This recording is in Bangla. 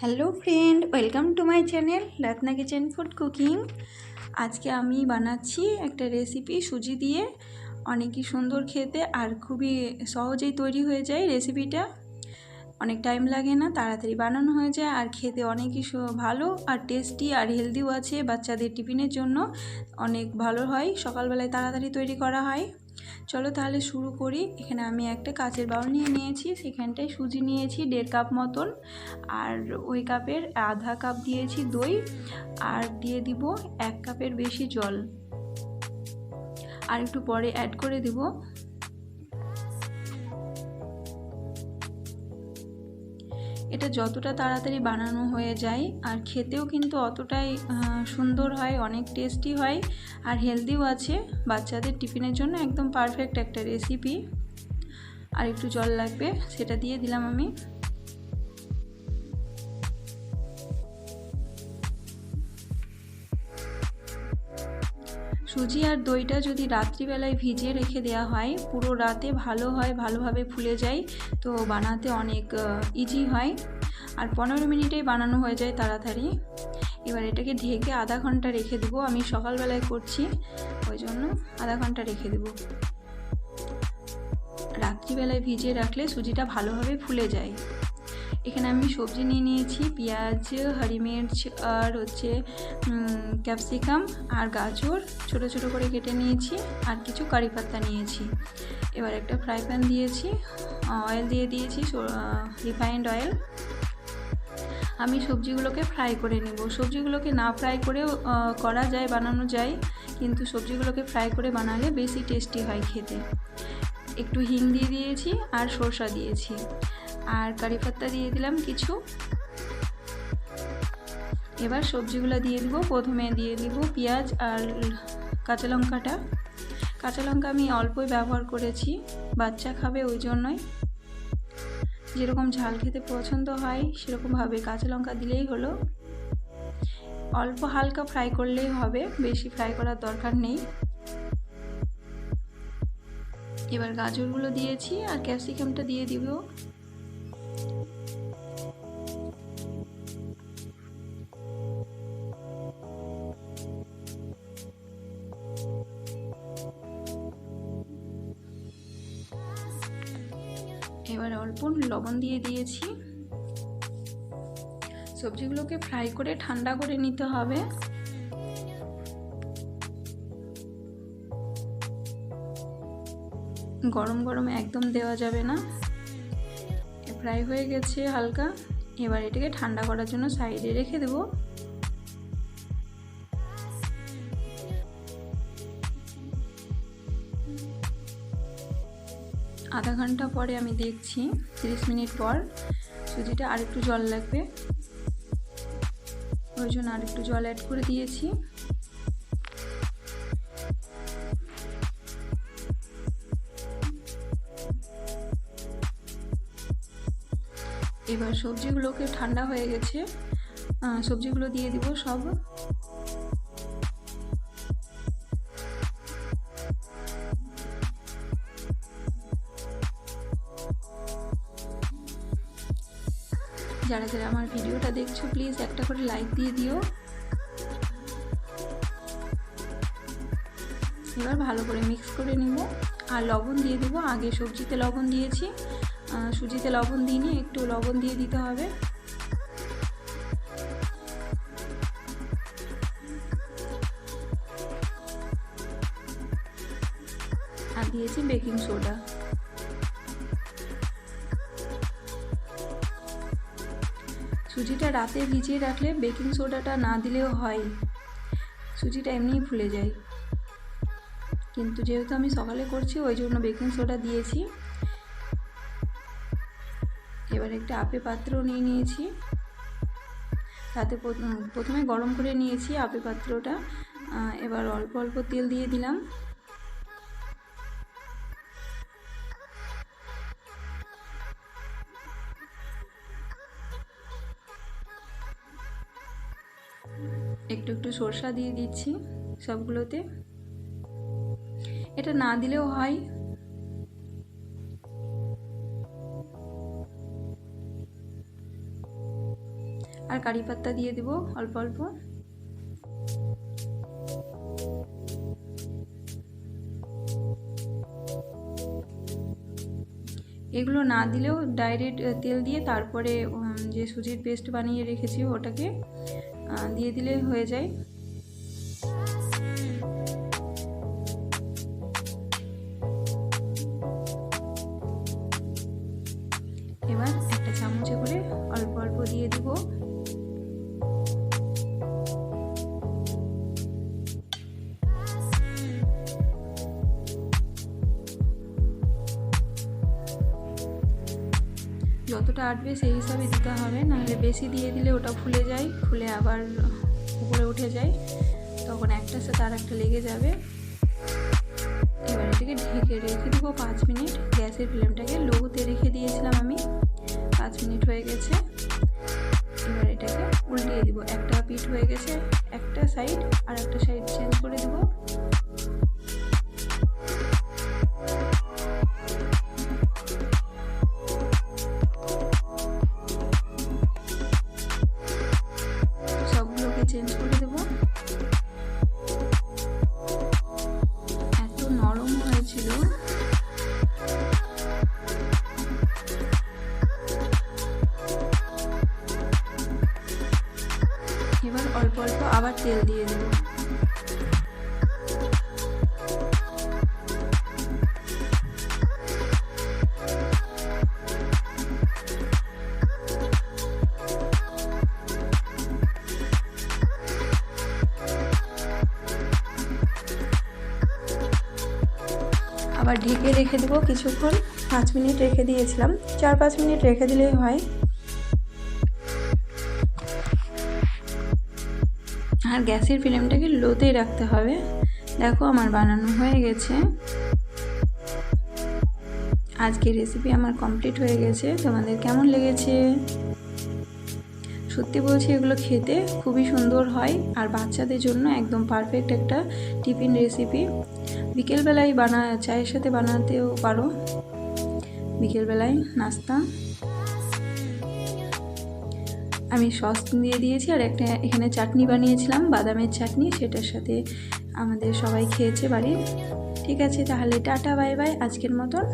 Hello friend, welcome to my channel Ratna kitchen food cooking. আজকে আমি বানাচ্ছি একটা রেসিপি সুজি দিয়ে। অনেকই সুন্দর খেতে আর খুবই সহজেই তৈরি হয়ে যায় রেসিপিটা। অনেক টাইম লাগে না, তাড়াতাড়ি বানানো হয়ে যায় আর খেতে অনেকই ভালো আর টেস্টি আর হেলদিও আছে বাচ্চাদের টিফিনের জন্য। অনেক ভালো হয়, সকালবেলায় তাড়াতাড়ি তৈরি করা হয়। চলো তাহলে শুরু করি। এখানে আমি একটা কাচের বাউল নিয়ে নিয়েছি, সেখানটায় সুজি নিয়েছি দেড় কাপ মতন, আর ওই কাপের আধা কাপ দিয়েছি দই, আর দিয়ে দিব এক কাপের বেশি জল। আর একটু পরে অ্যাড করে দিব এটা যতটা তাড়াতাড়ি বানানো হয়ে যায়, আর খেতেও কিন্তু অতটাই সুন্দর হয়, অনেক টেস্টি হয়, আর হেলদিও আছে। বাচ্চাদের টিফিনের জন্য একদম পারফেক্ট একটা রেসিপি আর একটু জল লাগবে, সেটা দিয়ে দিলাম আমি। সুজি আর দইটা যদি রাত্রিবেলায় ভিজিয়ে রেখে দেওয়া হয়, পুরো রাতে ভালো হয়, ভালোভাবে ফুলে যায়, তো বানাতে অনেক ইজি হয়। আর পনেরো মিনিটেই বানানো হয়ে যায় তাড়াতাড়ি। এবার এটাকে ঢেকে আধা ঘণ্টা রেখে দেবো। আমি সকালবেলায় করছি, ওই জন্য আধা ঘণ্টা রেখে দেবো। রাত্রিবেলায় ভিজিয়ে রাখলে সুজিটা ভালোভাবে ফুলে যায়। এখানে আমি সবজি নিয়ে নিয়েছি, পেঁয়াজ মির্চ আর হচ্ছে ক্যাপসিকাম আর গাজর। ছোট ছোট করে কেটে নিয়েছি আর কিছু কারি পাত্তা নিয়েছি। এবার একটা ফ্রাই প্যান দিয়েছি, অয়েল দিয়ে দিয়েছি রিফাইন্ড অয়েল। আমি সবজিগুলোকে ফ্রাই করে নেব। সবজিগুলোকে না ফ্রাই করেও করা যায়, বানানো যায়, কিন্তু সবজিগুলোকে ফ্রাই করে বানালে বেশি টেস্টি হয় খেতে। একটু হিং দিয়ে দিয়েছি আর সরষা দিয়েছি। আর কারি পাত্তা দিয়ে দিলাম কিছু। এবার সবজিগুলো দিয়ে দিব। প্রথমে দিয়ে দিব পেঁয়াজ আর কাঁচা লঙ্কাটা। কাঁচা লঙ্কা আমি অল্পই ব্যবহার করেছি, বাচ্চা খাবে ওই জন্যই। যেরকম ঝাল খেতে পছন্দ হয়, সেরকমভাবে কাঁচা লঙ্কা দিলেই হলো। অল্প হালকা ফ্রাই করলেই হবে, বেশি ফ্রাই করার দরকার নেই। এবার গাজরগুলো দিয়েছি আর ক্যাপসিকামটা দিয়ে দিব। এবার অল্প লবণ দিয়ে দিয়েছি। সবজিগুলোকে ফ্রাই করে ঠান্ডা করে নিতে হবে। গরম গরম একদম দেওয়া যাবে না। ফ্রাই হয়ে গেছে হালকা। এবার এটাকে ঠান্ডা করার জন্য সাইডে রেখে দেবো। আধা ঘণ্টা পরে আমি দেখছি, তিরিশ মিনিট পর। সুজিটা আরেকটু জল লাগবে। ওই জন্য আরেকটু জল অ্যাড করে দিয়েছি। এবার সবজিগুলোকে ঠান্ডা হয়ে গেছে। সবজিগুলো দিয়ে দিব সব। যারা যারা আমার ভিডিওটা দেখছ প্লিজ একটা করে লাইক দিয়ে দিও। এবার ভালো করে মিক্স করে নিব। আর লবণ দিয়ে দেবো। আগে সবজিতে লবণ দিয়েছি। সুজিতে লবণ দিইনি একটু লবণ দিয়ে দিতে হবে। আর দিয়েছি বেকিং সোডা। সুজিটা রাতে ভিজিয়ে রাখলে বেকিং সোডাটা না দিলেও হয়। সুজিটা এমনিই ফুলে যায়। কিন্তু যেহেতু আমি সকালে করছি, ওই জন্য বেকিং সোডা দিয়েছি। এবার একটা আপে পাত্র নিয়ে নিয়েছি। তাতে প্রথমে গরম করে নিয়েছি আপে পাত্রটা। এবার অল্প অল্প তেল দিয়ে দিলাম। একটু একটু সরষা দিয়ে দিচ্ছি সবগুলোতে। এটা না দিলেও হয়। কারি পাত্তা দিয়ে দেবো অল্প অল্প। এগুলো না দিলেও ডাইরেক্ট তেল দিয়ে তারপরে যে সুজির পেস্ট বানিয়ে রেখেছি ওটাকে দিয়ে দিলে হয়ে যায়। যতটা আটবে সেই হিসাবে দিতে হবে, নাহলে বেশি দিয়ে দিলে ওটা ফুলে যায়, ফুলে আবার উপরে উঠে যায়, তখন একটার সাথে আর একটা লেগে যাবে। এবার এটাকে ঢেকে রেখে দেবো পাঁচ মিনিট। গ্যাসের ফ্লেমটাকে লোতে রেখে দিয়েছিলাম আমি। পাঁচ মিনিট হয়ে গেছে। এবার এটাকে উল্টিয়ে দিব। একটা পিঠ হয়ে গেছে, একটা সাইড আর একটা সাইড চেঞ্জ করে দেবো। চেঞ্জ করে দেবো। এত নরম হয়েছিল। এবার অল্প অল্প আবার তেল দিয়ে দেবো। আবার ঢেকে রেখে দেবো কিছুক্ষণ। পাঁচ মিনিট রেখে দিয়েছিলাম। চার পাঁচ মিনিট রেখে দিলেই হয়। আর গ্যাসের ফ্লেমটাকে লোতেই রাখতে হবে। দেখো আমার বানানো হয়ে গেছে। আজকে রেসিপি আমার কমপ্লিট হয়ে গেছে। তোমাদের কেমন লেগেছে? সত্যি বলছি, এগুলো খেতে খুবই সুন্দর হয়। আর বাচ্চাদের জন্য একদম পারফেক্ট একটা টিফিন রেসিপি বিকেলবেলায় বানা, চায়ের সাথে বানাতেও পারো। বিকেলবেলায় নাস্তা। আমি সস দিয়ে দিয়েছি আর একটা এখানে চাটনি বানিয়েছিলাম, বাদামের চাটনি, সেটার সাথে আমাদের সবাই খেয়েছে বাড়ির। ঠিক আছে, তাহলে টাটা, বাই বাই, আজকের মতন।